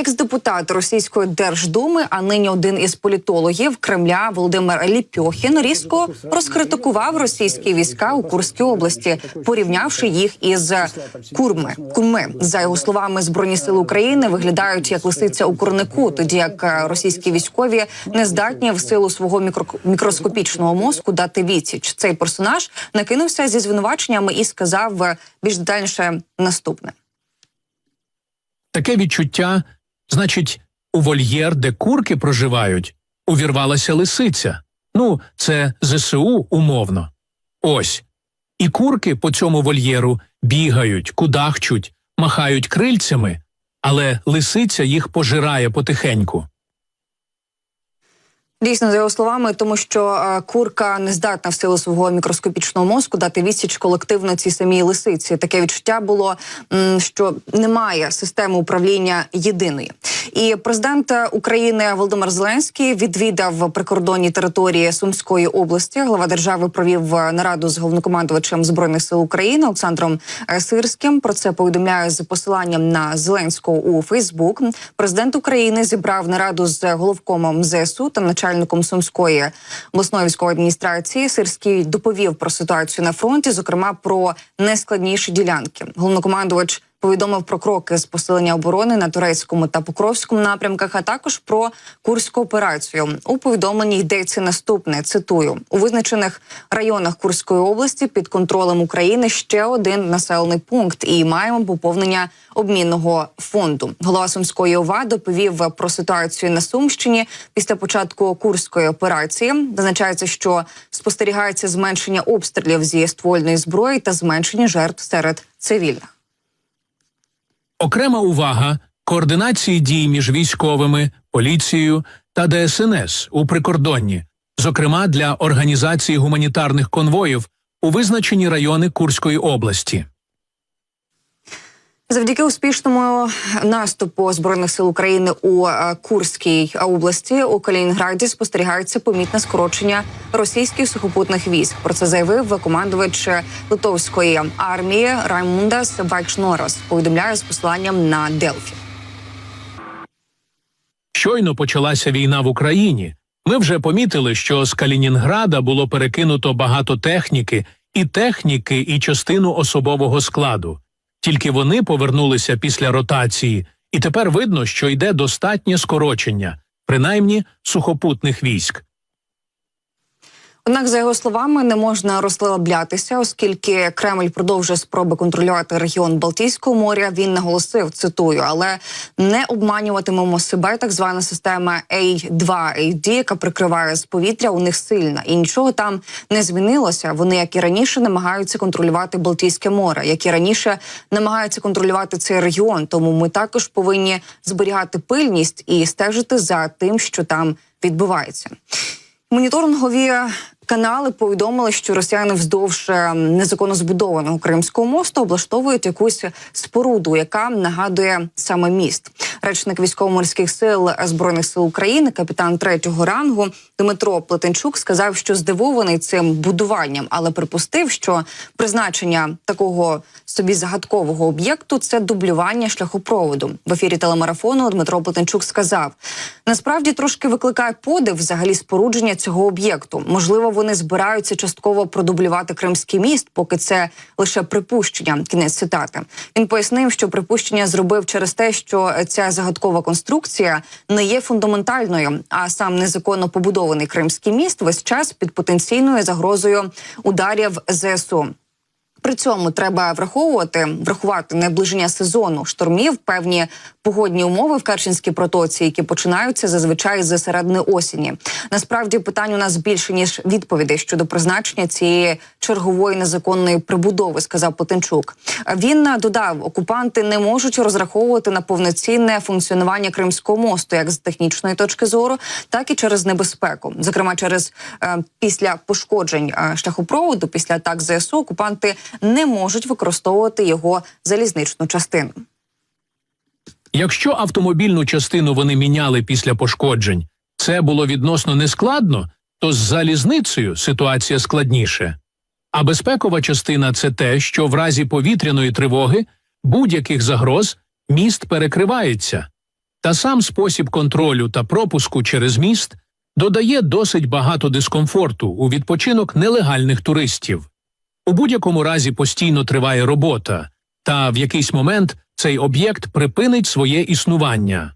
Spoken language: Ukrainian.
Екс-депутат російської держдуми, а нині один із політологів Кремля Володимир Ліпьохін різко розкритикував російські війська у Курській області, порівнявши їх із курми. Курми за його словами, збройні сили України виглядають як лисиця у курнику, тоді як російські військові не здатні в силу свого мікро- мікроскопічного мозку дати відсіч. Цей персонаж накинувся зі звинуваченнями і сказав більш детальніше наступне. Таке відчуття, значить, у вольєр, де курки проживають, увірвалася лисиця. Ну, це ЗСУ умовно. Ось. І курки по цьому вольєру бігають, кудахчуть, махають крильцями, але лисиця їх пожирає потихеньку. Дійсно, за його словами, тому що е, курка не здатна в силу свого мікроскопічного мозку дати відсіч колективно цій самій лисиці. Таке відчуття було, що немає системи управління єдиної. І президент України Володимир Зеленський відвідав прикордонні території Сумської області. Глава держави провів е, нараду з головнокомандувачем збройних сил України Олександром е, Сирським. Про це повідомляє з посиланням на Зеленського у Фейсбук. Президент України зібрав нараду з головкомом ЗСУ та начальником Сумської обласної військової адміністрації. Сирський доповів про ситуацію на фронті, зокрема про найскладніші ділянки. Головнокомандувач повідомив про кроки з посилення оборони на турецькому та покровському напрямках, а також про курську операцію. У повідомленні йдеться наступне: цитую у визначених районах Курської області під контролем України ще один населений пункт, і маємо поповнення обмінного фонду. Голова Сумської ОВА доповів про ситуацію на Сумщині після початку курської операції. Зазначається, що спостерігається зменшення обстрілів зі ствольної зброї та зменшення жертв серед цивільних. Окрема увага координації дій між військовими, поліцією та ДСНС у прикордонні, зокрема для організації гуманітарних конвоїв у визначені райони Курської області. Завдяки успішному наступу збройних сил України у е, Курській області у Калінінграді спостерігається помітне скорочення російських сухопутних військ. Про це заявив командувач литовської армії Раймундас Бачнорос. Повідомляє з посиланням на Делфі. Щойно почалася війна в Україні. Ми вже помітили, що з Калінінграда було перекинуто багато техніки, і техніки, і частину особового складу. Тільки вони повернулися після ротації, і тепер видно, що йде достатнє скорочення, принаймні сухопутних військ. Однак, за його словами, не можна розслаблятися, оскільки Кремль продовжує спроби контролювати регіон Балтійського моря. Він наголосив, цитую, але не обманюватимемо себе. Так звана система A2AD, яка прикриває з повітря, у них сильна, і нічого там не змінилося. Вони, як і раніше, намагаються контролювати Балтійське море, як і раніше намагаються контролювати цей регіон. Тому ми також повинні зберігати пильність і стежити за тим, що там відбувається. Моніторингові канали повідомили, що росіяни вздовж е, незаконно збудованого Кримського мосту облаштовують якусь споруду, яка нагадує саме міст. Речник військово-морських сил збройних сил України, капітан третього рангу Дмитро Плетенчук сказав, що здивований цим будуванням, але припустив, що призначення такого собі загадкового об'єкту це дублювання шляхопроводу. В ефірі телемарафону Дмитро Плетенчук сказав: насправді трошки викликає подив взагалі спорудження цього об'єкту. Можливо, вони збираються частково продублювати Кримський міст, поки це лише припущення. Кінець цитати. Він пояснив, що припущення зробив через те, що ця загадкова конструкція не є фундаментальною, а сам незаконно побудований Кримський міст весь час під потенційною загрозою ударів ЗСУ. При цьому треба враховувати врахувати наближення сезону штормів, певні погодні умови в Керченській протоці, які починаються зазвичай з середини осені. Насправді питань у нас більше ніж відповідей щодо призначення цієї чергової незаконної прибудови, сказав Потенчук. Він додав, окупанти не можуть розраховувати на повноцінне функціонування Кримського мосту, як з технічної точки зору, так і через небезпеку. Зокрема, через е, після пошкоджень е, шляхопроводу, після атак ЗСУ, окупанти не можуть використовувати його залізничну частину. Якщо автомобільну частину вони міняли після пошкоджень, це було відносно нескладно, то з залізницею ситуація складніше. А безпекова частина це те, що в разі повітряної тривоги будь-яких загроз міст перекривається. Та сам спосіб контролю та пропуску через міст додає досить багато дискомфорту у відпочинок нелегальних туристів. У будь-якому разі постійно триває робота, та в якийсь момент цей об'єкт припинить своє існування.